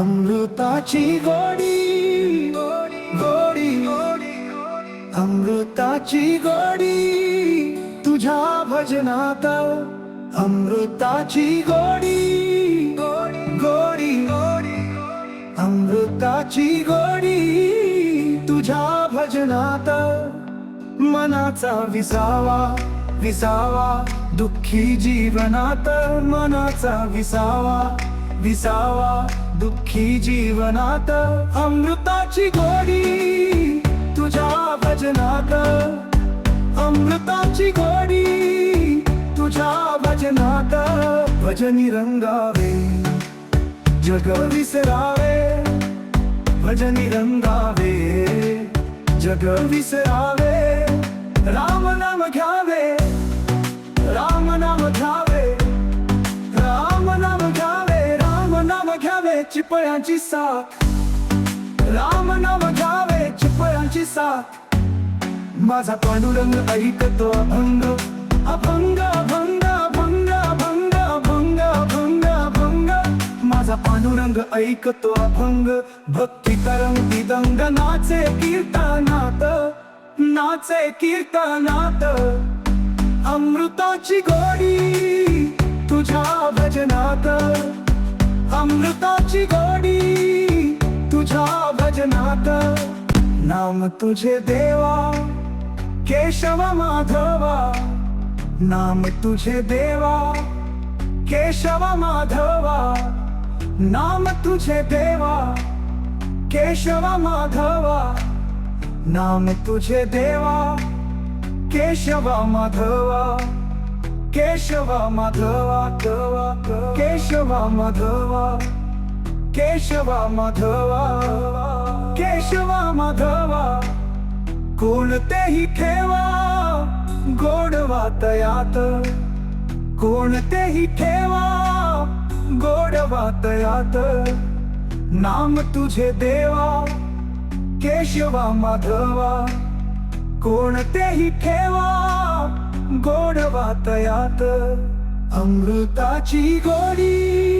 अमृताची गोडी गोडी अमृताची गोडी तुझ्या भजनात अमृताची गोडी गोडी अमृताची गोडी तुझ्या भजनात मनाचा विसावा विसावा दुःखी जीवनात मनाचा विसावा. विसावा दुःखी जीवनात अमृताची गोडी तुझ्या भजनात. अमृताची गोडी तुझ्या भजनात. भजनी रंगावे जग विसरावे. भजनी रंगावे जग विसरावे. राम नाम घ्यावे घ्यावे चिपळ्यांची साथ. राम नाव घ्यावे चिपळ्यांची साथ. माझा पांडुरंग ऐकतो अभंग. अभंग अभंग अभंग अभंग अभंग अभंग अभंग. माझा पांडुरंग ऐकतो अभंग. भक्ती तरंगी दंग नाचे कीर्तनात. नाचे कीर्तनात. अमृताची गोडी तुझ्या भजनात. अमृताची गोडी तुझ्या भजनात. नाम तुझे देवा केशव माधवा. नाम तुझे देवा केशव माधवा. नाम तुझे देवा केशव माधवा. नाम तुझे देवा केशव माधवा. केशव माधवा धवा केशव माधवा. केशवा माधवा केशवा माधवा कोणतेही ठेवा गोडवा तयात कोणतेही ठेवा गोडवा तयात नाम तुझे देवा केशवा माधवा कोणतेही ठेवा गोडवा तयात अमृताची गोडी